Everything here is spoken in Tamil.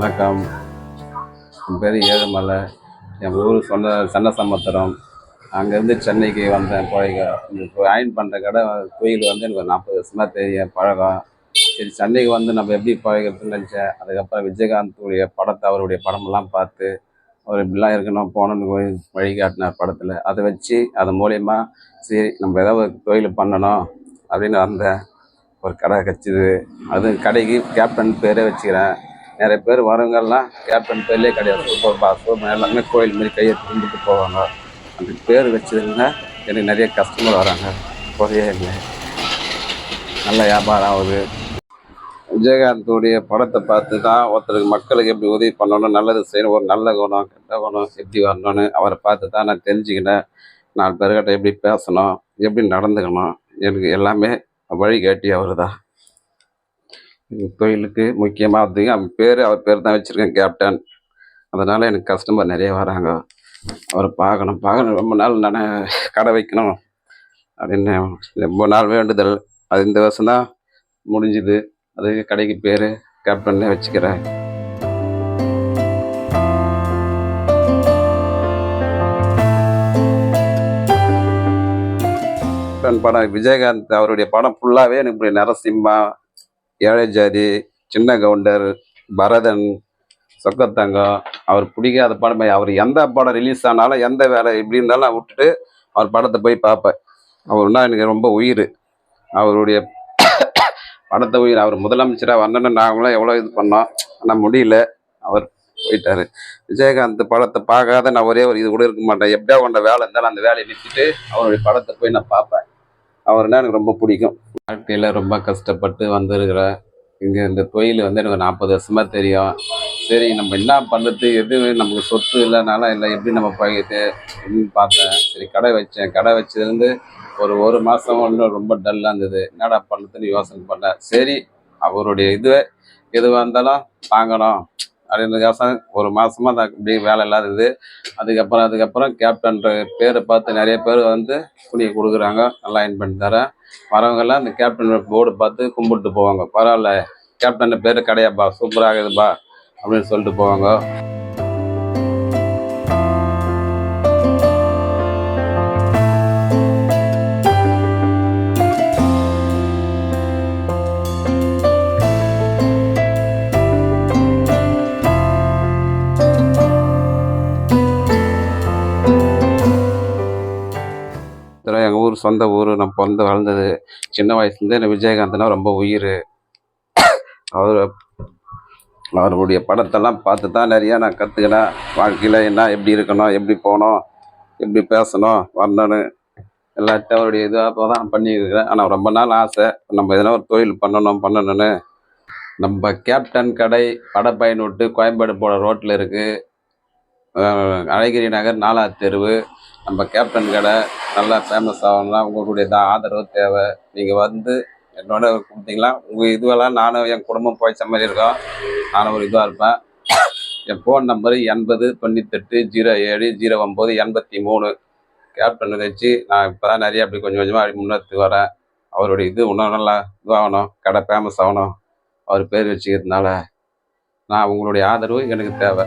வணக்கம். என் பேர் ஏழுமலை. என் ஊர் சொந்த சன்ன சமுத்திரம் அங்கேருந்து சென்னைக்கு வந்தேன் கோயில ஜாயின் அயன் பண்ணுற கடை கோயில் வந்து எனக்கு ஒரு நாற்பது வருஷமாக தெரியும் பழகம் சரி சென்னைக்கு வந்து நம்ம எப்படி பழகிறதுன்னு நினச்சேன். அதுக்கப்புறம் விஜயகாந்துடைய படத்தை அவருடைய படமெல்லாம் பார்த்து அவர் இப்படிலாம் இருக்கணும் போகணுன்னு போய் வழிகாட்டினார் படத்தில். அதை வச்சு அது மூலயமா சரி நம்ம ஏதாவது ஒரு தொழில் பண்ணணும் அப்படின்னு வந்தேன் ஒரு கடை கச்சிது அது கடைக்கு கேப்டன் பேரே வச்சுக்கிறேன். நிறைய பேர் வரவங்கெல்லாம் கேப்டன் பேர்லேயே கிடையாது. சூப்பர் பாஸ் சூப்பர் எல்லாமே கோயில் மாரி கையை திரும்பிட்டு போவாங்க. அந்த பேர் வச்சதுங்க எனக்கு நிறைய கஸ்டமர் வராங்க. குறையே இல்லை. நல்ல வியாபாரம் ஆகுது. விஜயகாந்தோடைய படத்தை பார்த்து தான் ஒருத்தருக்கு மக்களுக்கு எப்படி உதவி பண்ணணும் நல்லது செய்யணும். ஒரு நல்ல குணம் கெட்ட குணம் எப்படி வரணும்னு அவரை பார்த்து தான் நான் தெரிஞ்சுக்கினேன் நாலு பேர்கிட்ட எப்படி பேசணும் எப்படி நடந்துக்கணும் எனக்கு எல்லாமே வழிகாட்டி அவர் தான். தொழிலுக்கு முக்கியமாக அது அவன் பேர் அவர் பேர் தான் வச்சுருக்கேன் கேப்டன் அதனால் எனக்கு கஸ்டமர் நிறைய வராங்க. அவரை பார்க்கணும் பார்க்கணும் ரொம்ப நாள் நான் கடை வைக்கணும் அப்படின்னு ரொம்ப நாள் வேண்டுதல். அது இந்த வருஷம் தான் முடிஞ்சுது. அது கடைக்கு பேர் கேப்டன்லேயே வச்சுக்கிறேன். படம் விஜயகாந்த் அவருடைய படம் ஃபுல்லாகவே எனக்கு இப்படி நரசிம்மா ஏழை ஜாதி சின்ன கவுண்டர் பரதன் சொக்கத்தங்கம் அவர் பிடிக்காத படம் அவர் எந்த படம் ரிலீஸ் ஆனாலும் எந்த வேலை எப்படி இருந்தாலும் நான் விட்டுட்டு அவர் படத்தை போய் பார்ப்பேன். அவர்னா எனக்கு ரொம்ப உயிர். அவருடைய படத்தை உயிர் அவர் முதலமைச்சராக வந்தோன்னு நாங்களும் எவ்வளோ இது பண்ணோம். ஆனால் முடியல. அவர் போயிட்டாரு. விஜயகாந்த் படத்தை பார்க்காத நான் ஒரே ஒரு இது கூட இருக்க மாட்டேன். எப்படியா கொண்ட வேலை இருந்தாலும் அந்த வேலையை நிறுத்திட்டு அவருடைய படத்தை போய் நான் பார்ப்பேன். அவர்னா எனக்கு ரொம்ப பிடிக்கும். வாழ்க்கையில் ரொம்ப கஷ்டப்பட்டு வந்திருக்கிறேன் இங்கே இந்த தொழில் வந்து எனக்கு நாற்பது வருஷமாக தெரியும். சரி நம்ம என்ன பண்ணுறது? எது நமக்கு சொத்து இல்லைனாலும் இல்லை எப்படி நம்ம பழகிட்டு அப்படின்னு பார்த்தேன். சரி கடை வச்சேன். கடை வச்சதுலேருந்து ஒரு ஒரு மாதம் ஒன்று ரொம்ப டல்லாக இருந்தது. என்னடா பண்ணுறதுன்னு யோசனை பண்ணேன். சரி அவருடைய இது எதுவாக இருந்தாலும் வாங்கணும். அப்படின்னு யோசனை ஒரு மாதமாக தான் இப்படி வேலை இல்லாதது அதுக்கப்புறம் அதுக்கப்புறம் கேப்டன்ற பேரை பார்த்து நிறைய பேர் வந்து துணியை கொடுக்குறாங்க. நல்லா இன் பண்ணி தரேன் வரவங்கெல்லாம் அந்த கேப்டன் போர்டு பார்த்து கும்பிட்டு போவாங்க. பரவாயில்ல கேப்டன் பேர் கடையாப்பா சூப்பராக இருக்குதுப்பா அப்படின்னு சொல்லிட்டு போவாங்க. எங்கள் ஊர் சொந்த ஊர் நான் பிறந்து வளர்ந்தது சின்ன வயசுலேருந்தே எனக்கு விஜயகாந்த்னா ரொம்ப உயிர். அவர் அவருடைய படத்தெல்லாம் பார்த்து தான் நிறையா நான் கற்றுக்கினேன் வாழ்க்கையில் என்ன எப்படி இருக்கணும் எப்படி போகணும் எப்படி பேசணும் வரணும்னு எல்லாத்தையும் அவருடைய இதாக தான் பண்ணியிருக்கிறேன். ஆனால் ரொம்ப நாள் ஆசை. நம்ம எதனா ஒரு தொழில் பண்ணணும் பண்ணணும்னு. நம்ம கேப்டன் கடை படப்பயன் விட்டு கோயம்பேடு போகிற ரோட்டில் இருக்குது அழகிரி நகர் நாலாவது தெருவு. நம்ம கேப்டன் கடை நல்லா ஃபேமஸ் ஆகணும்னா உங்களுடைய தான் ஆதரவு தேவை. நீங்கள் வந்து என்னோட கொடுத்தீங்களா உங்கள் இதுவெல்லாம் நானும் என் குடும்பம் போய் மாதிரி இருக்கோம் நானும் ஒரு இதுவாக இருப்பேன். என் ஃபோன் நம்பரு எண்பது தொண்ணூத்தெட்டு ஜீரோ ஏழு ஜீரோ ஒம்பது எண்பத்தி மூணு. கேப்டன் வச்சு நான் இப்போ தான் நிறைய அப்படி கொஞ்சம் கொஞ்சமாக அப்படி முன்னேற்றி வரேன். அவருடைய இது இன்னும் நல்லா இதுவாகணும். கடை ஃபேமஸ் ஆகணும். அவர் பேர் வச்சுக்கிறதுனால நான் உங்களுடைய ஆதரவு எனக்கு தேவை.